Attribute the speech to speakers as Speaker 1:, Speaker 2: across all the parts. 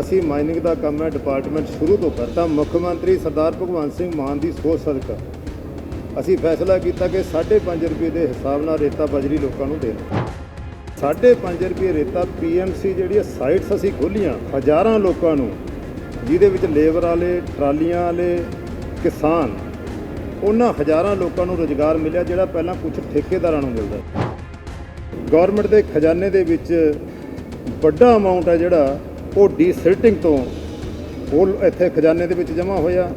Speaker 1: ਅਸੀਂ ਮਾਈਨਿੰਗ ਦਾ ਕੰਮ ਹੈ ਡਿਪਾਰਟਮੈਂਟ ਸ਼ੁਰੂ ਤੋਂ ਕਰਦਾ ਮੁੱਖ ਮੰਤਰੀ ਸਰਦਾਰ ਭਗਵੰਤ ਸਿੰਘ ਮਾਨ ਦੀ ਸੋਚ ਸਦਕਾ। ਅਸੀਂ ਫੈਸਲਾ ਕੀਤਾ ਕਿ 5.5 ਰੁਪਏ ਦੇ ਹਿਸਾਬ ਨਾਲ ਰੇਤਾ ਬਜਰੀ ਲੋਕਾਂ ਨੂੰ ਦੇਣਾ। 5.5 ਰੁਪਏ ਰੇਤਾ ਪੀਐਮਸੀ ਜਿਹੜੀ ਸਾਈਟਸ ਅਸੀਂ ਖੋਲੀਆਂ ਹਜ਼ਾਰਾਂ ਲੋਕਾਂ ਨੂੰ, ਜਿਹਦੇ ਵਿੱਚ ਲੇਬਰ ਵਾਲੇ, ਟਰਾਲੀਆਂ ਵਾਲੇ, ਕਿਸਾਨ, ਉਹਨਾਂ ਹਜ਼ਾਰਾਂ ਲੋਕਾਂ ਨੂੰ ਰੋਜ਼ਗਾਰ ਮਿਲਿਆ, ਜਿਹੜਾ ਪਹਿਲਾਂ ਕੁਝ ਠੇਕੇਦਾਰਾਂ ਨੂੰ ਮਿਲਦਾ। ਸੀ। ਗਵਰਨਮੈਂਟ ਦੇ ਖਜ਼ਾਨੇ ਦੇ ਵਿੱਚ ਵੱਡਾ ਅਮਾਉਂਟ ਹੈ ਜਿਹੜਾ ਉਹ ਡੀਸਿਲਟਿੰਗ ਤੋਂ ਉਹ ਇੱਥੇ ਖਜ਼ਾਨੇ ਦੇ ਵਿੱਚ ਜਮ੍ਹਾਂ ਹੋਇਆ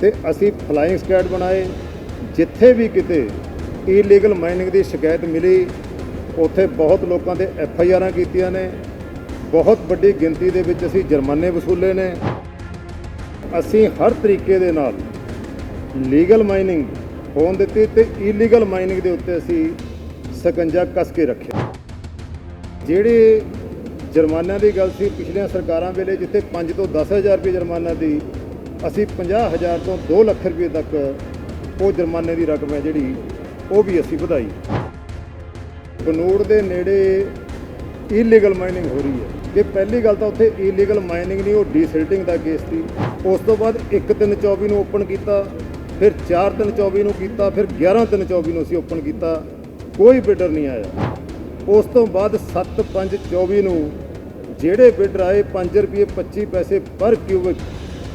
Speaker 1: ਤੇ ਅਸੀਂ ਫਲਾਈਂਗ ਸਕੁਐਡ ਬਣਾਏ। ਜਿੱਥੇ ਵੀ ਕਿਤੇ ਇਲੀਗਲ ਮਾਈਨਿੰਗ ਦੀ ਸ਼ਿਕਾਇਤ ਮਿਲੀ, ਉੱਥੇ ਬਹੁਤ ਲੋਕਾਂ ਦੇ ਐਫ ਆਈ ਆਰਾਂ ਕੀਤੀਆਂ ਨੇ। ਬਹੁਤ ਵੱਡੀ ਗਿਣਤੀ ਦੇ ਵਿੱਚ ਅਸੀਂ ਜੁਰਮਾਨੇ ਵਸੂਲੇ ਨੇ। ਅਸੀਂ ਹਰ ਤਰੀਕੇ ਦੇ ਨਾਲ ਲੀਗਲ ਮਾਈਨਿੰਗ ਹੋਣ ਦਿੱਤੀ ਤੇ ਇਲੀਗਲ ਮਾਈਨਿੰਗ ਦੇ ਉੱਤੇ ਅਸੀਂ ਸਕੰਜਾ ਕੱਸ ਕੇ ਰੱਖਿਆ। ਜਿਹੜੇ ਜੁਰਮਾਨਿਆਂ ਦੀ ਗੱਲ ਸੀ ਪਿਛਲੀਆਂ ਸਰਕਾਰਾਂ ਵੇਲੇ ਜਿੱਥੇ 5 ਤੋਂ 10000 ਰੁਪਏ ਜੁਰਮਾਨਾ ਦੀ, ਅਸੀਂ 50000 ਤੋਂ 2 ਲੱਖ ਰੁਪਏ ਤੱਕ ਉਹ ਜੁਰਮਾਨੇ ਦੀ ਰਕਮ ਹੈ ਜਿਹੜੀ, ਉਹ ਵੀ ਅਸੀਂ ਵਧਾਈ। ਬਨੂੜ ਦੇ ਨੇੜੇ ਇਲੀਗਲ ਮਾਈਨਿੰਗ ਹੋ ਰਹੀ ਹੈ। ਕਿ ਪਹਿਲੀ ਗੱਲ ਤਾਂ ਉੱਥੇ ਇਲੀਗਲ ਮਾਈਨਿੰਗ ਨਹੀਂ, ਉਹ ਡੀਸਿਲਟਿੰਗ ਦਾ ਕੇਸ ਸੀ। ਉਸ ਤੋਂ ਬਾਅਦ 1/3/24 ਨੂੰ ਓਪਨ ਕੀਤਾ, ਫਿਰ 4/3/24 ਨੂੰ ਕੀਤਾ, ਫਿਰ 11/3/24 ਨੂੰ ਅਸੀਂ ਓਪਨ ਕੀਤਾ। ਕੋਈ ਬਿਡਰ ਨਹੀਂ ਆਇਆ। ਉਸ ਤੋਂ ਬਾਅਦ 7/5/24 ਨੂੰ ਜਿਹੜੇ ਬਿਡਰ ਆਏ 5 ਰੁਪਏ 25 ਪੈਸੇ ਪਰ ਕਿਊਬਿਕ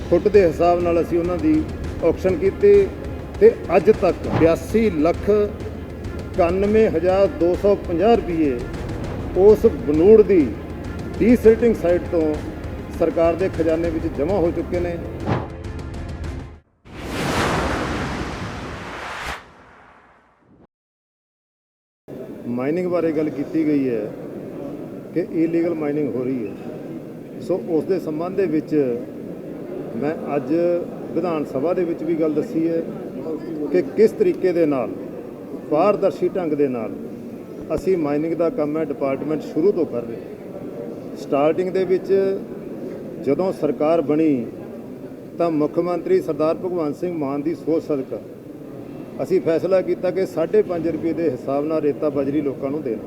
Speaker 1: ਫੁੱਟ ਦੇ ਹਿਸਾਬ ਨਾਲ ਅਸੀਂ ਉਹਨਾਂ ਦੀ ਆਕਸ਼ਨ ਕੀਤੀ ਤੇ ਅੱਜ ਤੱਕ 82 ਲੱਖ 91250 ਰੁਪਏ ਉਸ ਬਨੂੜ ਦੀ ਡੀਸਿਲਟਿੰਗ ਸਾਈਟ ਤੋਂ ਸਰਕਾਰ ਦੇ ਖਜ਼ਾਨੇ ਵਿੱਚ ਜਮ੍ਹਾਂ ਹੋ ਚੁੱਕੇ ਨੇ। ਮਾਈਨਿੰਗ ਬਾਰੇ ਗੱਲ ਕੀਤੀ ਗਈ ਹੈ ਕਿ ਇਲੀਗਲ ਮਾਈਨਿੰਗ ਹੋ ਰਹੀ ਹੈ। ਸੋ ਉਸ ਦੇ ਸੰਬੰਧ ਦੇ ਵਿੱਚ ਮੈਂ ਅੱਜ ਵਿਧਾਨ ਸਭਾ ਦੇ ਵਿੱਚ ਵੀ ਗੱਲ ਦੱਸੀ ਹੈ ਕਿ ਕਿਸ ਤਰੀਕੇ ਦੇ ਨਾਲ, ਪਾਰਦਰਸ਼ੀ ਢੰਗ ਦੇ ਨਾਲ ਅਸੀਂ ਮਾਈਨਿੰਗ ਦਾ ਕੰਮ ਹੈ ਡਿਪਾਰਟਮੈਂਟ ਸ਼ੁਰੂ ਤੋਂ ਕਰ ਰਹੇ ਸਟਾਰਟਿੰਗ ਦੇ ਵਿੱਚ ਜਦੋਂ ਸਰਕਾਰ ਬਣੀ ਤਾਂ ਮੁੱਖ ਮੰਤਰੀ ਸਰਦਾਰ ਭਗਵੰਤ ਸਿੰਘ ਮਾਨ ਦੀ ਸੋਚ ਸਦਕਾ ਅਸੀਂ ਫੈਸਲਾ ਕੀਤਾ ਕਿ 5.5 ਰੁਪਏ ਦੇ ਹਿਸਾਬ ਨਾਲ ਰੇਤਾ ਬਜਰੀ ਲੋਕਾਂ ਨੂੰ ਦੇਣਾ।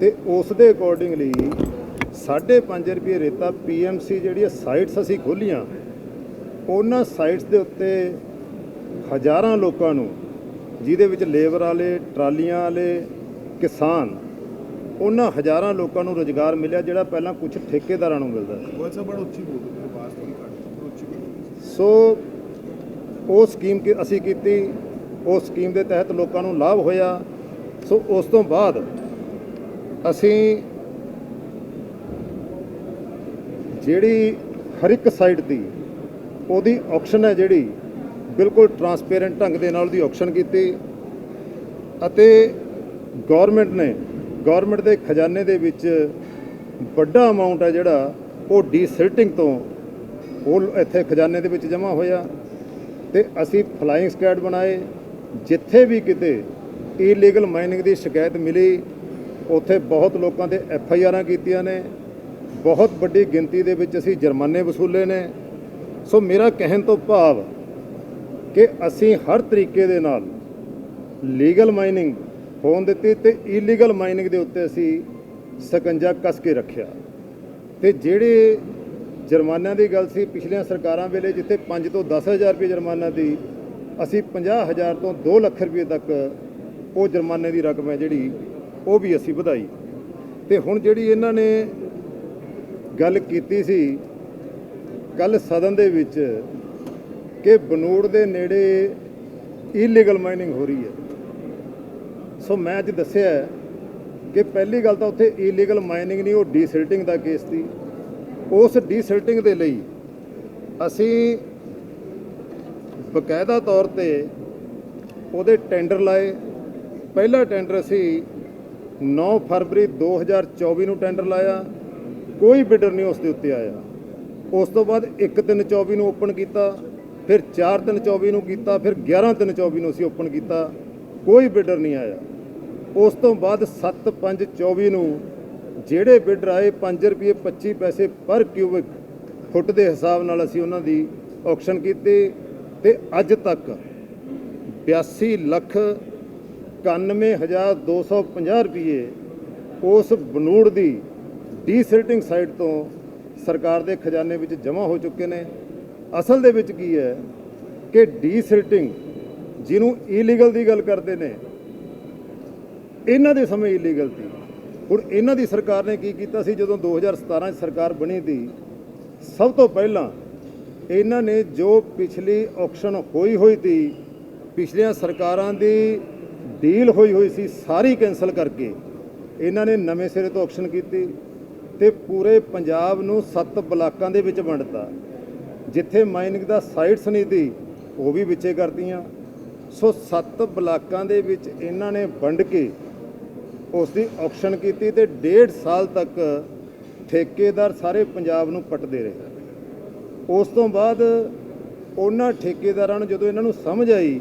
Speaker 1: ਤੇ ਉਸ ਦੇ ਅਕੋਰਡਿੰਗਲੀ 5.5 ਰੁਪਏ ਰੇਤਾ ਪੀਐਮਸੀ ਜਿਹੜੀਆਂ ਸਾਈਟਸ ਅਸੀਂ ਖੋਲੀਆਂ ਉਹਨਾਂ ਸਾਈਟਸ ਦੇ ਉੱਤੇ ਹਜ਼ਾਰਾਂ ਲੋਕਾਂ ਨੂੰ ਜਿਹਦੇ ਵਿੱਚ ਲੇਬਰ ਵਾਲੇ ਟਰਾਲੀਆਂ ਵਾਲੇ ਕਿਸਾਨ ਉਹਨਾਂ ਹਜ਼ਾਰਾਂ ਲੋਕਾਂ ਨੂੰ ਰੋਜ਼ਗਾਰ ਮਿਲਿਆ ਜਿਹੜਾ ਪਹਿਲਾਂ ਕੁਝ ਠੇਕੇਦਾਰਾਂ ਨੂੰ ਮਿਲਦਾ ਸੀ। ਸੋ ਉਹ ਸਕੀਮ ਕਿ ਅਸੀਂ ਕੀਤੀ ਉਹ ਸਕੀਮ ਦੇ ਤਹਿਤ ਲੋਕਾਂ ਨੂੰ ਲਾਭ ਹੋਇਆ। ਸੋ ਉਸ ਤੋਂ ਬਾਅਦ ਅਸੀਂ ਜਿਹੜੀ ਹਰ ਇੱਕ ਸਾਈਡ ਦੀ ਉਹਦੀ ਆਕਸ਼ਨ ਹੈ ਜਿਹੜੀ, ਬਿਲਕੁਲ ਟਰਾਂਸਪੇਰੈਂਟ ਢੰਗ ਦੇ ਨਾਲ ਉਹਦੀ ਆਕਸ਼ਨ ਕੀਤੀ ਅਤੇ ਗਵਰਨਮੈਂਟ ਨੇ ਗਵਰਨਮੈਂਟ ਦੇ ਖਜ਼ਾਨੇ ਦੇ ਵਿੱਚ ਵੱਡਾ ਅਮਾਉਂਟ ਹੈ ਜਿਹੜਾ ਉਹ ਡੀਸਿਲਟਿੰਗ ਤੋਂ ਉਹ ਇੱਥੇ ਖਜ਼ਾਨੇ ਦੇ ਵਿੱਚ ਜਮ੍ਹਾਂ ਹੋਇਆ ਤੇ ਅਸੀਂ ਫਲਾਈਂਗ ਸਕੁਐਡ ਬਣਾਏ। ਜਿੱਥੇ ਵੀ ਕਿਤੇ ਇਲੀਗਲ ਮਾਈਨਿੰਗ ਦੀ ਸ਼ਿਕਾਇਤ ਮਿਲੀ, ਉੱਥੇ ਬਹੁਤ ਲੋਕਾਂ 'ਤੇ ਐਫ ਆਈ ਆਰਾਂ ਕੀਤੀਆਂ ਨੇ। ਬਹੁਤ ਵੱਡੀ ਗਿਣਤੀ ਦੇ ਵਿੱਚ ਅਸੀਂ ਜੁਰਮਾਨੇ ਵਸੂਲੇ ਨੇ। ਸੋ ਮੇਰਾ ਕਹਿਣ ਤੋਂ ਭਾਵ ਕਿ ਅਸੀਂ ਹਰ ਤਰੀਕੇ ਦੇ ਨਾਲ ਲੀਗਲ ਮਾਈਨਿੰਗ ਹੋਣ ਦਿੱਤੀ ਤੇ ਇਲੀਗਲ ਮਾਈਨਿੰਗ ਦੇ ਉੱਤੇ ਅਸੀਂ ਸਕੰਜਾ ਕੱਸ ਕੇ ਰੱਖਿਆ। ਤੇ ਜਿਹੜੇ ਜੁਰਮਾਨਿਆਂ ਦੀ ਗੱਲ ਸੀ, ਪਿਛਲੀਆਂ ਸਰਕਾਰਾਂ ਵੇਲੇ ਜਿੱਥੇ 5 ਤੋਂ 10000 ਰੁਪਏ ਜੁਰਮਾਨਾ ਦੀ ਅਸੀਂ 50000 ਤੋਂ 2 ਲੱਖ ਰੁਪਏ ਤੱਕ ਉਹ ਜੁਰਮਾਨੇ ਦੀ ਰਕਮ ਹੈ ਜਿਹੜੀ, ਉਹ ਵੀ ਅਸੀਂ ਵਧਾਈ। ਤੇ ਹੁਣ ਜਿਹੜੀ ਇਹਨਾਂ ਨੇ ਗੱਲ ਕੀਤੀ ਸੀ ਕੱਲ ਸਦਨ ਦੇ ਵਿੱਚ ਕਿ ਬਨੂੜ ਦੇ ਨੇੜੇ ਇਲੀਗਲ ਮਾਈਨਿੰਗ ਹੋ ਰਹੀ ਹੈ। ਸੋ ਮੈਂ ਅੱਜ ਦੱਸਿਆ ਕਿ ਪਹਿਲੀ ਗੱਲ ਤਾਂ ਉੱਥੇ ਇਲੀਗਲ ਮਾਈਨਿੰਗ ਨਹੀਂ, ਉਹ ਡੀਸਿਲਟਿੰਗ ਦਾ ਕੇਸ ਸੀ। ਉਸ ਡੀਸਿਲਟਿੰਗ ਦੇ ਲਈ ਅਸੀਂ ਬਕਾਇਦਾ ਤੌਰ ਤੇ ਉਹਦੇ ਟੈਂਡਰ ਲਾਏ। ਪਹਿਲਾ ਟੈਂਡਰ ਅਸੀਂ 9 ਫਰਵਰੀ 2024 ਨੂੰ ਟੈਂਡਰ ਲਾਇਆ। ਕੋਈ ਬਿਡਰ ਨਹੀਂ ਉਸ ਦੇ ਉੱਤੇ ਆਇਆ। ਉਸ ਤੋਂ ਬਾਅਦ 1/3/24 ਨੂੰ ਓਪਨ ਕੀਤਾ, ਫਿਰ 4/3/24 ਨੂੰ ਕੀਤਾ, ਫਿਰ 11/3/24 ਨੂੰ ਅਸੀਂ ਓਪਨ ਕੀਤਾ। ਕੋਈ ਬਿਡਰ ਨਹੀਂ ਆਇਆ। ਉਸ ਤੋਂ ਬਾਅਦ 7/5/24 ਨੂੰ ਜਿਹੜੇ ਬਿਡਰ ਆਏ 5 ਰੁਪਏ 25 ਪੈਸੇ ਪਰ ਕਿਊਬਿਕ ਫੁੱਟ ਦੇ ਹਿਸਾਬ ਨਾਲ ਅਸੀਂ ਉਹਨਾਂ ਦੀ ਆਕਸ਼ਨ ਕੀਤੀ। ਤੇ ਅੱਜ ਤੱਕ 82 ਲੱਖ 91250 ਰੁਪਏ ਉਸ ਬਨੂੜ ਦੀ ਡੀਸਿਲਟਿੰਗ ਸਾਈਟ ਤੋਂ ਸਰਕਾਰ ਦੇ ਖਜ਼ਾਨੇ ਵਿੱਚ ਜਮ੍ਹਾਂ ਹੋ ਚੁੱਕੇ ਨੇ। ਅਸਲ ਦੇ ਵਿੱਚ ਕੀ ਹੈ ਕਿ ਡੀਸਿਲਟਿੰਗ ਜਿਹਨੂੰ ਇਲੀਗਲ ਦੀ ਗੱਲ ਕਰਦੇ ਨੇ, ਇਹਨਾਂ ਦੇ ਸਮੇਂ ਇਲੀਗਲ ਸੀ। ਹੁਣ ਇਹਨਾਂ ਦੀ ਸਰਕਾਰ ਨੇ ਕੀ ਕੀਤਾ ਸੀ? ਜਦੋਂ 2017 ਚ ਸਰਕਾਰ ਬਣੀ ਸੀ, ਸਭ ਤੋਂ ਪਹਿਲਾਂ ਇਹਨਾਂ ਨੇ ਜੋ ਪਿਛਲੀ ਆਕਸ਼ਨ ਹੋਈ ਹੋਈ ਸੀ, ਪਿਛਲੀਆਂ ਸਰਕਾਰਾਂ ਦੀ ਡੀਲ ਹੋਈ ਹੋਈ ਸੀ, ਸਾਰੀ ਕੈਨਸਲ ਕਰਕੇ ਇਹਨਾਂ ਨੇ ਨਵੇਂ ਸਿਰੇ ਤੋਂ ਆਕਸ਼ਨ ਕੀਤੀ ਤੇ ਪੂਰੇ ਪੰਜਾਬ ਨੂੰ ਸੱਤ ਬਲਾਕਾਂ ਦੇ ਵਿੱਚ ਵੰਡਤਾ ਜਿੱਥੇ ਮਾਈਨਿੰਗ ਦਾ ਸਾਈਟਸ ਨਹੀਂ ਸੀ, ਉਹ ਵੀ ਵਿੱਚੇ ਕਰਤੀਆਂ। ਸੋ ਸੱਤ ਬਲਾਕਾਂ ਦੇ ਵਿੱਚ ਇਹਨਾਂ ਨੇ ਵੰਡ ਕੇ ਉਸ ਦੀ ਆਕਸ਼ਨ ਕੀਤੀ ਤੇ ਡੇਢ ਸਾਲ ਤੱਕ ਠੇਕੇਦਾਰ ਸਾਰੇ ਪੰਜਾਬ ਨੂੰ ਪੱਟਦੇ ਰਹੇ। ਉਸ ਤੋਂ ਬਾਅਦ ਉਹਨਾਂ ਠੇਕੇਦਾਰਾਂ ਨੂੰ ਜਦੋਂ ਇਹਨਾਂ ਨੂੰ ਸਮਝ ਆਈ,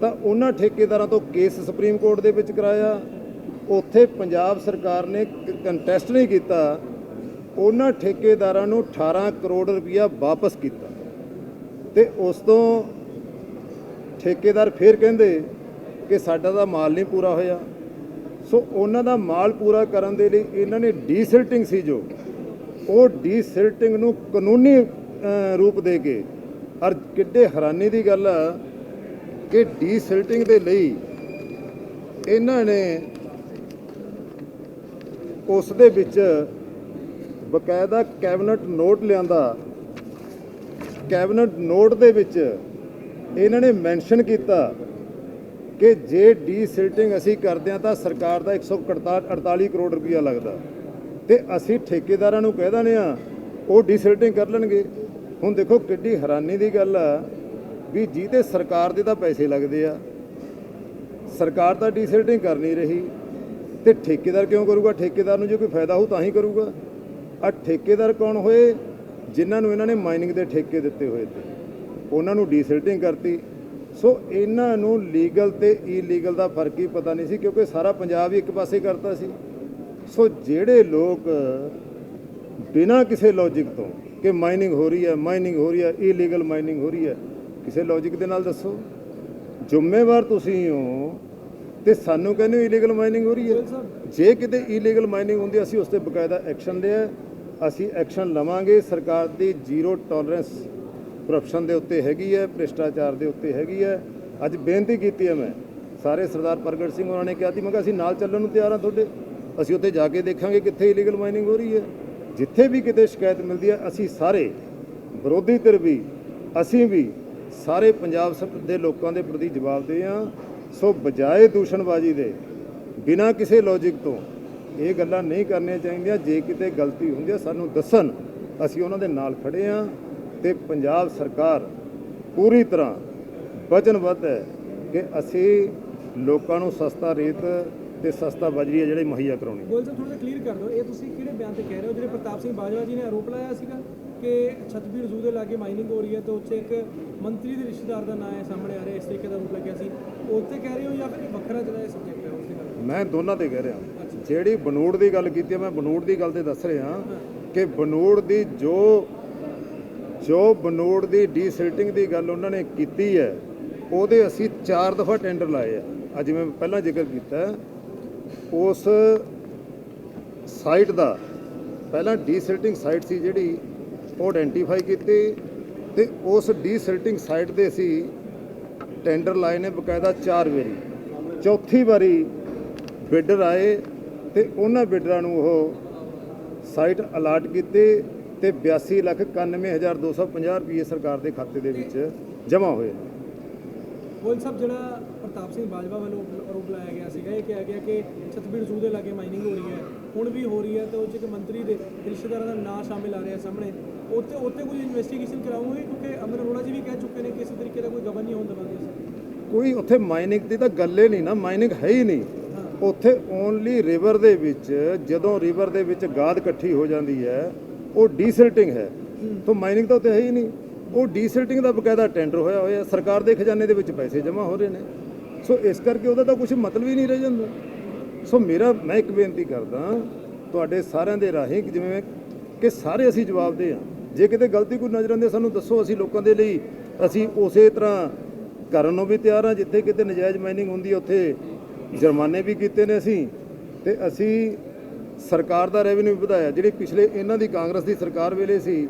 Speaker 1: ਤਾਂ ਉਹਨਾਂ ਠੇਕੇਦਾਰਾਂ ਤੋਂ ਕੇਸ ਸੁਪਰੀਮ ਕੋਰਟ ਦੇ ਵਿੱਚ ਕਰਾਇਆ। ਉੱਥੇ ਪੰਜਾਬ ਸਰਕਾਰ ਨੇ ਕੰਟੈਸਟ ਨਹੀਂ ਕੀਤਾ। ਉਹਨਾਂ ਠੇਕੇਦਾਰਾਂ ਨੂੰ 18 ਕਰੋੜ ਰੁਪਇਆ ਵਾਪਸ ਕੀਤਾ। ਤੇ ਉਸ ਤੋਂ ਠੇਕੇਦਾਰ ਫੇਰ ਕਹਿੰਦੇ ਕਿ ਸਾਡਾ ਦਾ ਮਾਲ ਨਹੀਂ ਪੂਰਾ ਹੋਇਆ। ਸੋ ਉਹਨਾਂ ਦਾ ਮਾਲ ਪੂਰਾ ਕਰਨ ਦੇ ਲਈ ਇਹਨਾਂ ਨੇ ਡੀਸਿਲਟਿੰਗ ਸੀ ਜੋ। ਉਹ ਡੀਸਿਲਟਿੰਗ ਨੂੰ ਕਾਨੂੰਨੀ ਰੂਪ ਦੇ ਕੇ। ਔਰ ਕਿੱਡੇ ਹੈਰਾਨੀ ਦੀ ਗੱਲ ਆ ਕਿ ਡੀਸਿਲਟਿੰਗ ਦੇ ਲਈ ਇਹਨਾਂ ਨੇ ਉਸ ਦੇ ਵਿੱਚ ਬਕਾਇਦਾ ਕੈਬਨਟ ਨੋਟ ਲਿਆਂਦਾ। ਕੈਬਨਟ ਨੋਟ ਦੇ ਵਿੱਚ ਇਹਨਾਂ ਨੇ ਮੈਂਸ਼ਨ ਕੀਤਾ ਕਿ ਜੇ ਡੀਸਿਲਟਿੰਗ ਅਸੀਂ ਕਰਦੇ ਹਾਂ ਤਾਂ ਸਰਕਾਰ ਦਾ 148 ਕਰੋੜ ਰੁਪਇਆ ਲੱਗਦਾ। ਤੇ ਅਸੀਂ ਠੇਕੇਦਾਰਾਂ ਨੂੰ ਕਹਿ ਦਿੰਦੇ ਆ ਉਹ ਡੀਸਿਲਟਿੰਗ ਕਰ ਲੈਣਗੇ। ਹੁਣ ਦੇਖੋ ਕਿੱਡੀ ਹੈਰਾਨੀ ਦੀ ਗੱਲ ਆ ਵੀ ਜਿਹਦੇ ਸਰਕਾਰ ਦੇ ਤਾਂ ਪੈਸੇ ਲੱਗਦੇ ਆ, ਸਰਕਾਰ ਤਾਂ ਡੀਸਿਲਟਿੰਗ ਕਰ ਨਹੀਂ ਰਹੀ ਤੇ ਠੇਕੇਦਾਰ ਕਿਉਂ ਕਰੂਗਾ? ਠੇਕੇਦਾਰ ਨੂੰ ਜੇ ਕੋਈ ਫਾਇਦਾ ਹੋਊ ਤਾਂ ਹੀ ਕਰੂਗਾ। ਆ ਠੇਕੇਦਾਰ ਕੌਣ ਹੋਏ? ਜਿਨ੍ਹਾਂ ਨੂੰ ਇਹਨਾਂ ਨੇ ਮਾਈਨਿੰਗ ਦੇ ਠੇਕੇ ਦਿੱਤੇ ਹੋਏ ਤੇ। ਉਹਨਾਂ ਨੂੰ ਡੀਸਿਲਟਿੰਗ ਕਰਤੀ। ਸੋ ਇਹਨਾਂ ਨੂੰ ਲੀਗਲ ਤੇ ਇਲੀਗਲ ਦਾ ਫ਼ਰਕ ਹੀ ਪਤਾ ਨਹੀਂ ਸੀ ਕਿਉਂਕਿ ਸਾਰਾ ਪੰਜਾਬ ਹੀ ਇੱਕ ਪਾਸੇ ਕਰਤਾ ਸੀ। ਸੋ ਜਿਹੜੇ ਲੋਕ ਬਿਨਾਂ ਕਿਸੇ ਲੌਜੀਕ ਤੋਂ ਕਿ ਮਾਈਨਿੰਗ ਹੋ ਰਹੀ ਹੈ ਮਾਈਨਿੰਗ ਹੋ ਰਹੀ ਹੈ ਇਲੀਗਲ ਮਾਈਨਿੰਗ ਹੋ ਰਹੀ ਹੈ। ਕਿਸੇ ਲੌਜੀਕ ਦੇ ਨਾਲ ਦੱਸੋ। ਜ਼ਿੰਮੇਵਾਰ ਤੁਸੀਂ ਹੋ ਤੇ ਸਾਨੂੰ ਕਹਿੰਦੇ ਹੋ ਇਲੀਗਲ ਮਾਈਨਿੰਗ ਹੋ ਰਹੀ ਹੈ। ਜੇ ਕਿਤੇ ਇਲੀਗਲ ਮਾਈਨਿੰਗ ਹੁੰਦੀ ਅਸੀਂ ਉਸ ਤੇ ਬਕਾਇਦਾ ਐਕਸ਼ਨ ਲਿਆ ਅਸੀਂ ਐਕਸ਼ਨ ਲਵਾਂਗੇ। ਸਰਕਾਰ ਦੀ ਜ਼ੀਰੋ ਟੋਲਰੈਂਸ ਕਰਪਸ਼ਨ ਦੇ ਉੱਤੇ ਹੈਗੀ ਹੈ ਭ੍ਰਿਸ਼ਟਾਚਾਰ ਦੇ ਉੱਤੇ ਹੈਗੀ ਹੈ। ਅੱਜ ਬੇਨਤੀ ਕੀਤੀ ਹੈ ਮੈਂ। ਸਾਰੇ ਸਰਦਾਰ ਪ੍ਰਗਟ ਸਿੰਘ ਉਹਨਾਂ ਨੇ ਕਿਹਾ ਸੀ ਮੈਂ ਕਿਹਾ ਅਸੀਂ ਨਾਲ ਚੱਲਣ ਨੂੰ ਤਿਆਰ ਹਾਂ ਤੁਹਾਡੇ। ਅਸੀਂ ਉੱਥੇ ਜਾ ਕੇ ਦੇਖਾਂਗੇ ਕਿੱਥੇ ਇਲੀਗਲ ਮਾਈਨਿੰਗ ਹੋ ਰਹੀ ਹੈ। ਜਿੱਥੇ ਵੀ ਕਿਤੇ ਸ਼ਿਕਾਇਤ ਮਿਲਦੀ ਹੈ, ਅਸੀਂ ਸਾਰੇ ਵਿਰੋਧੀ ਧਿਰ ਵੀ, ਅਸੀਂ ਵੀ ਸਾਰੇ ਪੰਜਾਬ ਸ- ਦੇ ਲੋਕਾਂ ਦੇ ਪ੍ਰਤੀ ਜਵਾਬਦੇਹ ਹਾਂ। ਸੋ ਬਜਾਏ ਦੂਸ਼ਣਬਾਜ਼ੀ ਦੇ, ਬਿਨਾਂ ਕਿਸੇ ਲੌਜੀਕ ਤੋਂ ਇਹ ਗੱਲਾਂ ਨਹੀਂ ਕਰਨੀਆਂ ਚਾਹੀਦੀਆਂ। ਜੇ ਕਿਤੇ ਗਲਤੀ ਹੁੰਦੀ ਹੈ, ਸਾਨੂੰ ਦੱਸਣ ਅਸੀਂ ਉਹਨਾਂ ਦੇ ਨਾਲ ਖੜੇ ਹਾਂ ਤੇ ਪੰਜਾਬ ਸਰਕਾਰ ਪੂਰੀ ਤਰ੍ਹਾਂ ਵਚਨਬੱਧ ਹੈ ਕਿ ਅਸੀਂ ਲੋਕਾਂ ਨੂੰ ਸਸਤਾ ਰੇਤ ਤੇ ਸਸਤਾ ਬਜਰੀ ਹੈ ਜਿਹੜੇ ਮੁਹੱਈਆ ਕਰਾਉਣੀ।
Speaker 2: ਗੋਲ ਸਾਹਿਬ ਥੋੜਾ ਕਲੀਅਰ ਕਰ ਦਿਓ। ਇਹ ਤੁਸੀਂ ਕਿਹੜੇ ਬਿਆਨ ਤੇ ਕਹਿ ਰਹੇ ਹੋ? ਜਿਹੜੇ ਪ੍ਰਤਾਪ ਸਿੰਘ ਬਾਜਵਾ ਜੀ ਨੇ ਆਰੋਪ ਲਾਇਆ ਸੀਗਾ ਕਿ ਛਤਬੀਰ ਜ਼ੂ ਦੇ ਲਾਗੇ ਮਾਈਨਿੰਗ ਹੋ ਰਹੀ ਹੈ ਤੇ ਉੱਥੇ ਇੱਕ ਮੰਤਰੀ ਦੇ ਰਿਸ਼ਤੇਦਾਰ ਦਾ ਨਾਮ ਹੈ ਸਾਹਮਣੇ ਆ ਰਿਹਾ ਇਸ ਤਰੀਕੇ ਦਾ ਆਰੋਪ ਲੱਗਿਆ ਸੀ। ਉੱਥੇ ਕਹਿ ਰਹੇ ਹੋ ਜਾਂ ਫਿਰ ਵੱਖਰਾ ਜਿਹੜਾ ਇਹ ਸਬਜੈਕਟ ਹੈ ਉਸ ਦੀ ਗੱਲ
Speaker 1: ਮੈਂ ਦੋਨਾਂ ਤੇ ਕਹਿ ਰਿਹਾ। ਜਿਹੜੀ ਬਨੂੜ ਦੀ ਗੱਲ ਕੀਤੀ ਹੈ ਮੈਂ ਬਨੂੜ ਦੀ ਗੱਲ ਤੇ ਦੱਸ ਰਿਹਾ ਕਿ ਬਨੂੜ ਦੀ ਜੋ ਜੋ ਬਨੂੜ ਦੀ ਡੀਸਿਲਟਿੰਗ ਦੀ ਗੱਲ ਉਹਨਾਂ ਨੇ ਕੀਤੀ ਹੈ ਉਹਦੇ ਅਸੀਂ ਚਾਰ ਦਫਾ ਟੈਂਡਰ ਲਾਏ ਆ। ਅੱਜ ਜਿਵੇਂ ਪਹਿਲਾਂ ਜ਼ਿਕਰ ਕੀਤਾ। ਉਸ ਸਾਈਟ ਦਾ ਪਹਿਲਾਂ ਡੀਸਿਲਟਿੰਗ ਸਾਈਟ ਸੀ ਜਿਹੜੀ, ਉਹ ਆਇਡੈਂਟੀਫਾਈ ਕੀਤੀ ਤੇ ਉਸ ਡੀਸਿਲਟਿੰਗ ਸਾਈਟ ਦੇ ਅਸੀਂ ਟੈਂਡਰ ਲਾਏ ਨੇ ਬਕਾਇਦਾ ਚਾਰ ਵਾਰੀ। ਚੌਥੀ ਵਾਰੀ ਬਿਡਰ ਆਏ ਤੇ ਉਹਨਾਂ ਬਿਡਰਾਂ ਨੂੰ ਉਹ ਸਾਈਟ ਅਲਾਟ ਕੀਤੇ ਤੇ 82 ਲੱਖ 91250 ਰੁਪਏ ਸਰਕਾਰ ਦੇ ਖਾਤੇ ਦੇ ਵਿੱਚ ਜਮ੍ਹਾਂ ਹੋਏ
Speaker 2: ਗੋਲ ਸਾਹਿਬ ਜਿਹੜਾ ਪ੍ਰਤਾਪ ਸਿੰਘ ਬਾਜਵਾ ਵੱਲੋਂ ਆਰੋਪ ਲਾਇਆ ਗਿਆ ਸੀਗਾ ਇਹ ਕਿਹਾ ਗਿਆ ਕਿ ਛਤਬੀਰ ਜ਼ੂ ਦੇ ਲਾਗੇ ਮਾਈਨਿੰਗ ਹੋ ਰਹੀ ਹੈ। ਹੁਣ ਵੀ ਹੋ ਰਹੀ ਹੈ ਤੇ ਉਹ 'ਚ ਇੱਕ ਮੰਤਰੀ ਦੇ ਰਿਸ਼ਤੇਦਾਰਾਂ ਦਾ ਨਾਂ ਸ਼ਾਮਿਲ ਆ ਰਿਹਾ ਸਾਹਮਣੇ। ਉੱਥੇ ਉੱਥੇ ਕੋਈ ਇਨਵੈਸਟੀਗੇਸ਼ਨ ਕਰਾਉਂਗੇ? ਕਿਉਂਕਿ ਅਮਰ ਅਰੋੜਾ ਜੀ ਵੀ ਕਹਿ ਚੁੱਕੇ ਨੇ ਕਿ ਕਿਸੇ ਤਰੀਕੇ ਦਾ ਕੋਈ ਗਬਨ ਨਹੀਂ ਹੋਣ ਦੇਵਾਂਗੇ
Speaker 1: ਕੋਈ ਉੱਥੇ ਮਾਈਨਿੰਗ ਦੀ ਤਾਂ ਗੱਲ ਹੀ ਨਹੀਂ ਨਾ ਮਾਈਨਿੰਗ ਹੈ ਹੀ ਨਹੀਂ। ਉੱਥੇ ਓਨਲੀ ਰਿਵਰ ਦੇ ਵਿੱਚ ਜਦੋਂ ਰਿਵਰ ਦੇ ਵਿੱਚ ਗਾਦ ਇਕੱਠੀ ਹੋ ਜਾਂਦੀ ਹੈ ਉਹ ਡੀਸਿਲਟਿੰਗ ਹੈ। ਤਾਂ ਮਾਈਨਿੰਗ ਤਾਂ ਉੱਥੇ ਹੈ ਹੀ ਨਹੀਂ। ਉਹ ਡੀਸਿਲਟਿੰਗ ਦਾ ਬਕਾਇਦਾ ਟੈਂਡਰ ਹੋਇਆ ਹੋਇਆ, ਸਰਕਾਰ ਦੇ ਖਜ਼ਾਨੇ ਦੇ ਵਿੱਚ ਪੈਸੇ ਜਮ੍ਹਾਂ ਹੋ ਰਹੇ ਨੇ। ਸੋ ਇਸ ਕਰਕੇ ਉਹਦਾ ਤਾਂ ਕੁਝ ਮਤਲਬ ਹੀ ਨਹੀਂ ਰਹਿ ਜਾਂਦਾ। ਸੋ ਮੇਰਾ, ਮੈਂ ਇੱਕ ਬੇਨਤੀ ਕਰਦਾ ਤੁਹਾਡੇ ਸਾਰਿਆਂ ਦੇ ਰਾਹੀਂ ਜਿਵੇਂ ਕਿ ਸਾਰੇ ਅਸੀਂ ਜਵਾਬਦੇ ਹਾਂ। ਜੇ ਕਿਤੇ ਗਲਤੀ ਕੋਈ ਨਜ਼ਰ ਆਉਂਦੀ ਸਾਨੂੰ ਦੱਸੋ, ਅਸੀਂ ਲੋਕਾਂ ਦੇ ਲਈ ਅਸੀਂ ਉਸੇ ਤਰ੍ਹਾਂ ਕਰਨ ਨੂੰ ਵੀ ਤਿਆਰ ਹਾਂ, ਜਿੱਥੇ ਕਿਤੇ ਨਜਾਇਜ਼ ਮਾਈਨਿੰਗ ਹੁੰਦੀ ਹੈ, ਉੱਥੇ ਜੁਰਮਾਨੇ ਵੀ ਕੀਤੇ ਨੇ ਅਸੀਂ। ਤੇ ਅਸੀਂ ਸਰਕਾਰ ਦਾ ਰੈਵਨਿਊ ਵਧਾਇਆ। ਜਿਹੜੀ ਪਿਛਲੇ, ਇਹਨਾਂ ਦੀ ਕਾਂਗਰਸ ਦੀ ਸਰਕਾਰ ਵੇਲੇ ਸੀ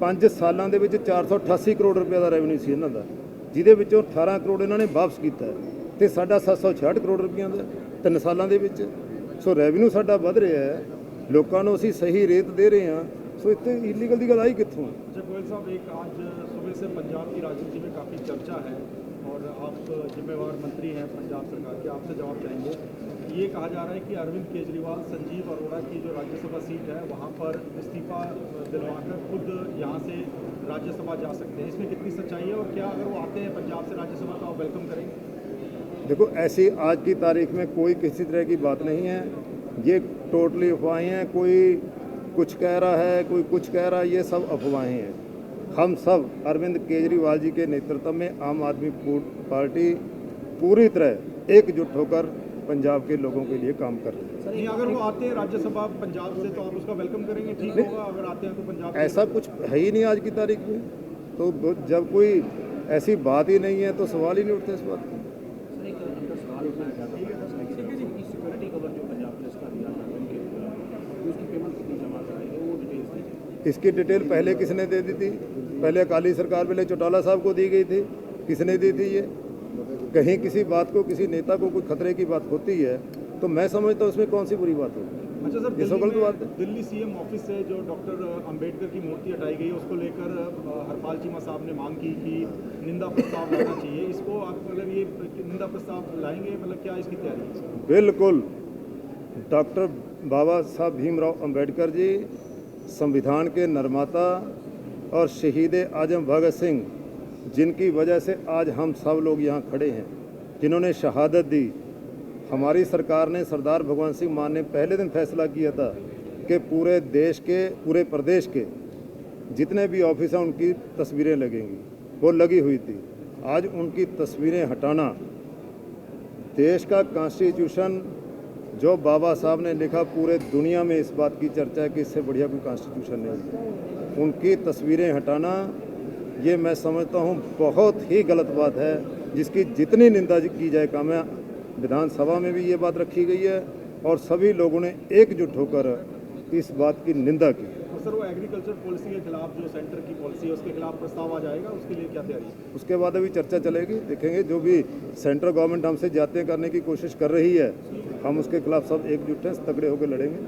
Speaker 1: 5 ਸਾਲਾਂ ਦੇ ਵਿੱਚ 488 ਕਰੋੜ ਰੁਪਏ ਦਾ ਰੈਵਨਿਊ ਸੀ ਇਹਨਾਂ ਦਾ, ਜਿਹਦੇ ਵਿੱਚੋਂ 18 ਕਰੋੜ ਇਹਨਾਂ ਨੇ ਵਾਪਸ ਕੀਤਾ ਤੇ ਸਾਡਾ 766 ਕਰੋੜ ਰੁਪਈਆ ਦਾ ਤਿੰਨ ਸਾਲਾਂ ਦੇ ਵਿੱਚ। ਸੋ ਰੈਵਨਿਊ ਸਾਡਾ ਵਧ ਰਿਹਾ ਹੈ, ਲੋਕਾਂ ਨੂੰ ਅਸੀਂ ਸਹੀ ਰੇਤ ਦੇ ਰਹੇ ਹਾਂ। ਸੋ ਇੱਥੇ ਇਲੀਗਲ ਦੀ ਗੱਲ ਆਈ ਕਿੱਥੋਂ ਹੈ?
Speaker 3: ਜੀ ਸਾਹਿਬ ਇੱਕ ਅੱਜ ਸਵੇਰ ਸੇ ਪੰਜਾਬ ਦੀ ਰਾਜਨੀਤੀ ਵਿੱਚ ਕਾਫੀ ਚਰਚਾ ਹੈ। और आप जिम्मेवार मंत्री हैं पंजाब सरकार के, आपसे जवाब चाहेंगे। ये कहा जा रहा है कि अरविंद केजरीवाल, संजीव अरोड़ा की जो राज्यसभा सीट है, वहाँ पर इस्तीफा दिलवाकर खुद यहाँ से राज्यसभा जा सकते हैं। इसमें कितनी सच्चाई है और क्या अगर वो आते हैं पंजाब से राज्यसभा तो वेलकम करेंगे?
Speaker 1: देखो, ऐसी आज की तारीख में कोई किसी तरह की बात नहीं है। ये टोटली अफवाहें हैं, कोई कुछ कह रहा है, कोई कुछ कह रहा है, ये सब अफवाहें हैं। हम सब अरविंद केजरीवाल जी के नेतृत्व में आम आदमी पार्टी पूरी तरह एकजुट होकर पंजाब के लोगों के लिए काम कर रही है।
Speaker 3: नहीं अगर वो आते हैं राज्यसभा पंजाब से तो आप उसका वेलकम करेंगे? ठीक होगा अगर आते हैं तो पंजाब
Speaker 1: ऐसा कुछ है ही नहीं आज की तारीख में। तो जब कोई ऐसी बात ही नहीं है तो सवाल ही नहीं उठते इस बात का।
Speaker 4: सिक्योरिटी कवर जो पंजाब पुलिस का दिया था उनके उसकी पेमेंट कितनी जमा कराएँगे वो डिटेल्स दीजिए।
Speaker 1: इसकी डिटेल पहले किसने दे दी थी? पहले अकाली सरकार पहले चौटाला साहब को दी गई थी। किसने दी थी ये? कहीं किसी बात को किसी नेता को कोई खतरे की बात होती है तो मैं समझता हूँ उसमें कौन सी बुरी बात होगी।
Speaker 3: अच्छा सर दिल्ली
Speaker 1: गलत बात है।
Speaker 3: में दिल्ली सीएम ऑफ़िस से जो डॉक्टर अंबेडकर की मूर्ति हटाई गई उसको लेकर हरपाल चीमा साहब ने मांग की कि निंदा प्रस्ताव लाना चाहिए। इसको आप मतलब ये निंदा प्रस्ताव लाएँगे? मतलब क्या इसकी तैयारी है?
Speaker 1: बिल्कुल। डॉक्टर बाबा साहब भीमराव अंबेडकर जी संविधान के निर्माता और शहीद आज़म भगत सिंह, जिनकी वजह से आज हम सब लोग यहाँ खड़े हैं, जिन्होंने शहादत दी। हमारी सरकार ने सरदार भगवंत सिंह मान ने पहले दिन फैसला किया था कि पूरे देश के, पूरे प्रदेश के जितने भी ऑफ़िस हैं, उनकी तस्वीरें लगेंगी। वो लगी हुई थी। आज उनकी तस्वीरें हटाना देश का कॉन्स्टिट्यूशन जो बाबा साहब ने लिखा, पूरे दुनिया में इस बात की चर्चा है कि, इससे बढ़िया कोई कॉन्स्टिट्यूशन नहीं उनकी तस्वीरें हटाना ये मैं समझता हूँ बहुत ही गलत बात है जिसकी जितनी निंदा की जाए काम है विधानसभा में भी ये बात रखी गई है और सभी लोगों ने एकजुट होकर इस बात की निंदा की।
Speaker 3: और सर वो एग्रीकल्चर पॉलिसी के खिलाफ जो सेंटर की पॉलिसी है उसके खिलाफ प्रस्ताव आ जाएगा? उसके लिए क्या तैयारी है?
Speaker 1: उसके बाद अभी चर्चा चलेगी। देखेंगे जो भी सेंट्रल गवर्नमेंट हमसे जाते करने की कोशिश कर रही है हम उसके खिलाफ सब एकजुट हैं तगड़े होकर लड़ेंगे।